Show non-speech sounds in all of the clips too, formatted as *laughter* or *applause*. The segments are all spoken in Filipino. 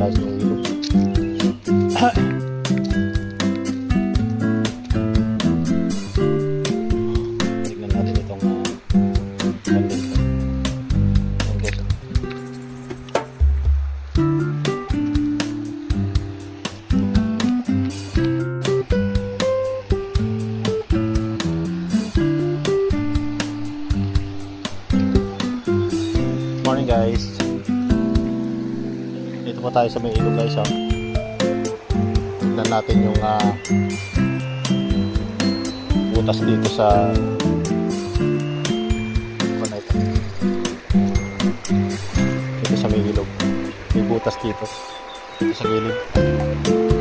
tayo sa ilog. Po tayo sa may ilog guys oh. Tignan natin yung ah, butas dito sa ano? Dito sa may ilog. May butas dito. Dito sa gilid.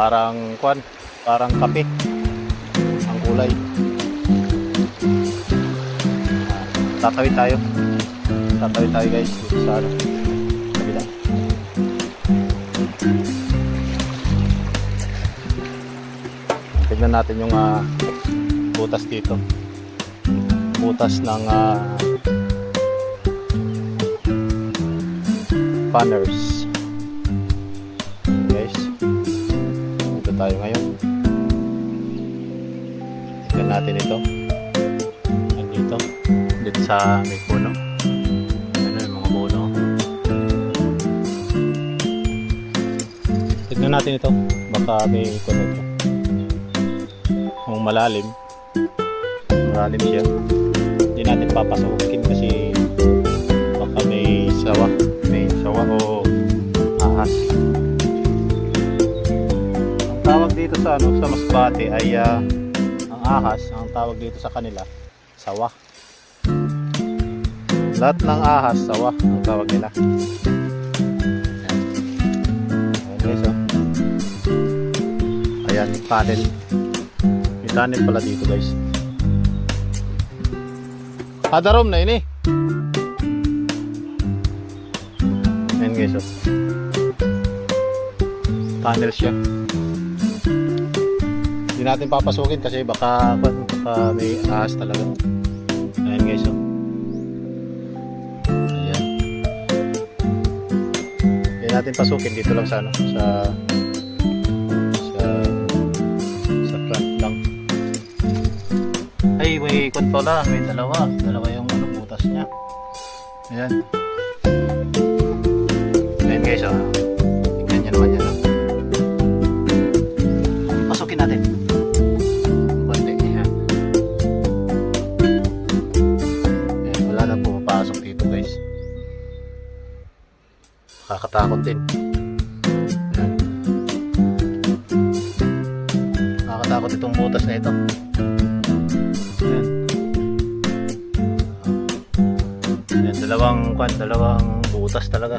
Parang kwan, parang kape ang kulay. Tatawid tayo. Tatawid tayo guys dito sa ano, kabila. Tignan natin yung ah, butas dito. Butas ng ah, banners. Tayo ngayon. Tignan natin ito. Nandito. Dito sa may puno. Ano yung mga puno. Tignan natin ito. Baka may puno ito. Kung malalim. Malalim siya. Hindi natin papasukin kasi baka may sawa. May sawa o ahas sa ano sa Masbate ay ah, ang ahas ang tawag dito sa kanila sawa. Lahat ng ahas sawa ang tawag nila. Guys oh. ayan tunnel. May tunnel pala dito guys. Adarom na ini. Ayan guys oh. tunnel siya hindi natin papasukin kasi baka, baka may ahas talaga. Ayan guys, oh. Ayan. Hindi natin pasukin dito lang sa ano, sa sa sa front lang. Ay, may ikot pala, may dalawa. Dalawa yung ano, butas niya. Ayan Nakakatakot din. Nakakatakot itong butas na ito. Ayan. Ayan, dalawang kwan, dalawang butas talaga.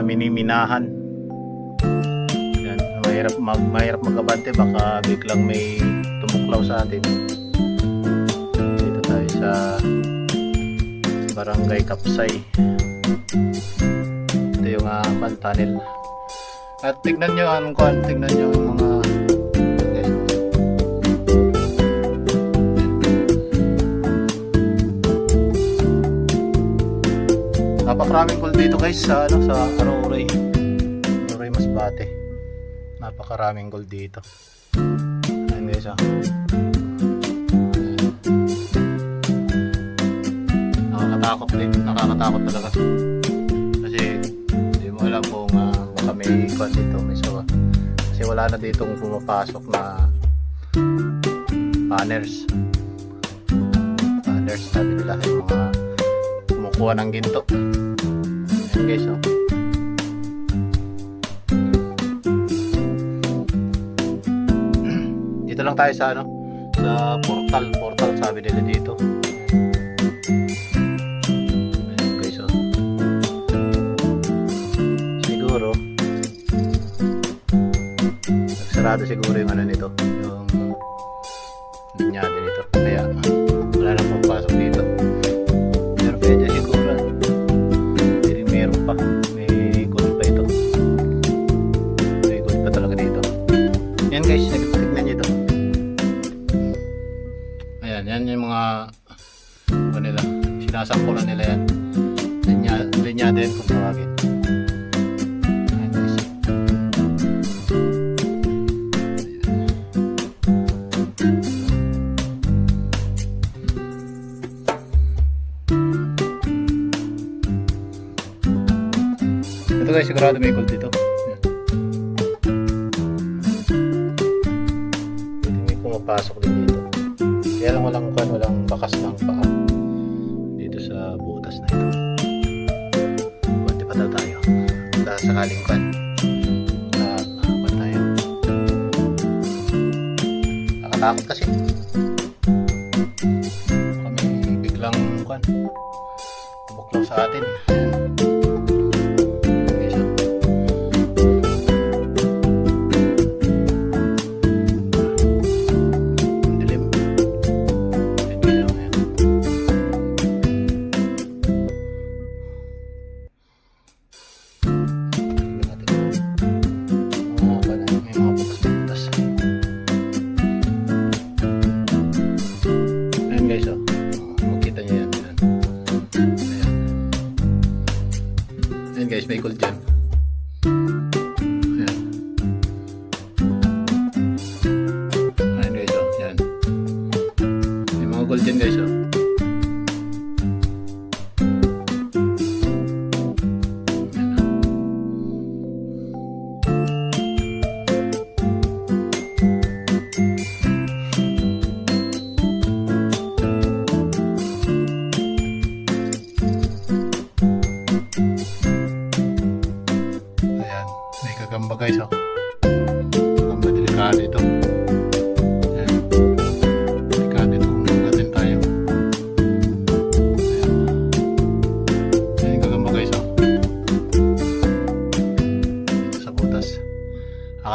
Ah, miniminahan. Yan. Mahirap, mag, mahirap magabante. Baka biglang may tumuklaw sa atin. Dito tayo sa Barangay Kapsay. Ito yung uh, tunnel. At tignan nyo anong kuhan. Tignan nyo yung Napakaraming gold dito guys sa ano sa Aroray. Aroray Masbate. Napakaraming gold dito. Ayun guys ah. Nakakatakot din. Nakakatakot talaga. Kasi hindi mo alam kung ah, baka may kwan dito, may sawa. Kasi wala na ditong pumapasok na banners. Banners sabi nila yung mga kumukuha ng ginto. Ayan guys, oh. Dito lang tayo sa ano, sa portal, portal sabi nila dito. Ayan guys, oh. Siguro sarado siguro yung ano nito. Yung linya din ito. Guys, tignan nyo ito. Ayan, yan yung mga ano nila. Sinasampulan nila yan. Linya, linya din kung tawagin. Ito guys, sigurado may gold dito. Butas na ito. Buti pa daw tayo. Baka sakaling kwan. Ah, kwan tayo. Nakatakot kasi. Kami biglang kwan. Tubuklaw sa atin. Okay, gold dyan guys, oh. Ayan, may gagamba guys oh.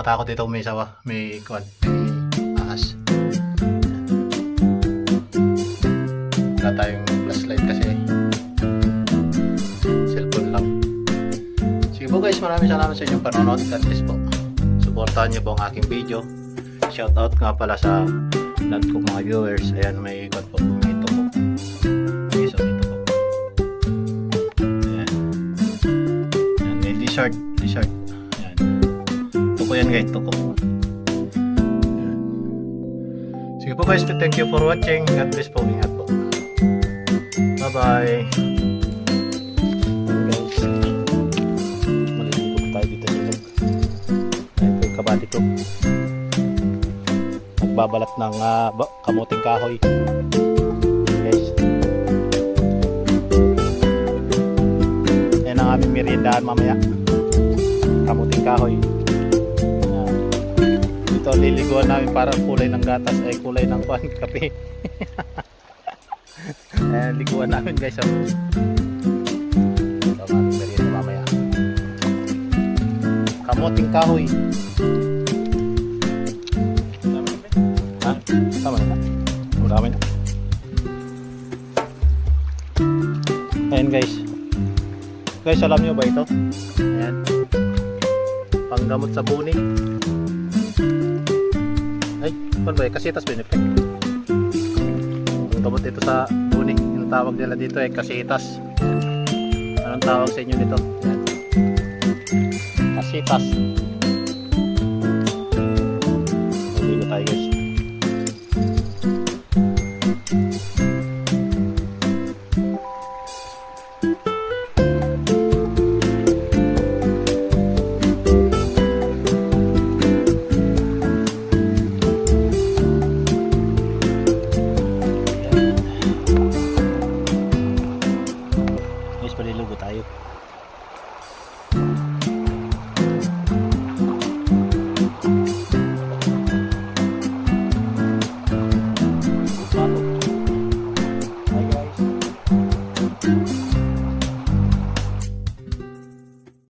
Nakatakot dito may sawa. May kwan. May ahas. Wala tayong flashlight kasi cellphone lang. Sige po guys, maraming salamat sa inyong panonood. God bless po. Suportahan niyo po ang aking video. Shoutout nga pala sa lahat kong mga viewers. Ayan, may ikot po. Ito po. May isa ito po. Ayan. Ayan, may lizard. Guys, tuko. Ayan. Sige po guys, thank you for watching. God bless po. Ingat po. Bye-bye. Guys maliligo pa tayo dito sa po yung kabady ko nagbabalat ng ba- kamuting kahoy guys yan ang aming meriendahan mamaya kamuting kahoy. Dito liliguan namin para kulay ng gatas ay kulay ng kuhan *laughs* kape Ayan, liguan namin guys oh. ito aming merienda mamaya kamuting kahoy. Ha? Tama na. Marami na. Ayan guys. Guys, alam nyo ba ito? Ayan. Panggamot sa buni. Ano ba eh? Kasitas yun? Panggamot ito sa buni. Yung tawag nila dito ay kasitas. Anong tawag sa inyo nito? Ayan. Kasitas. malilugo tayo.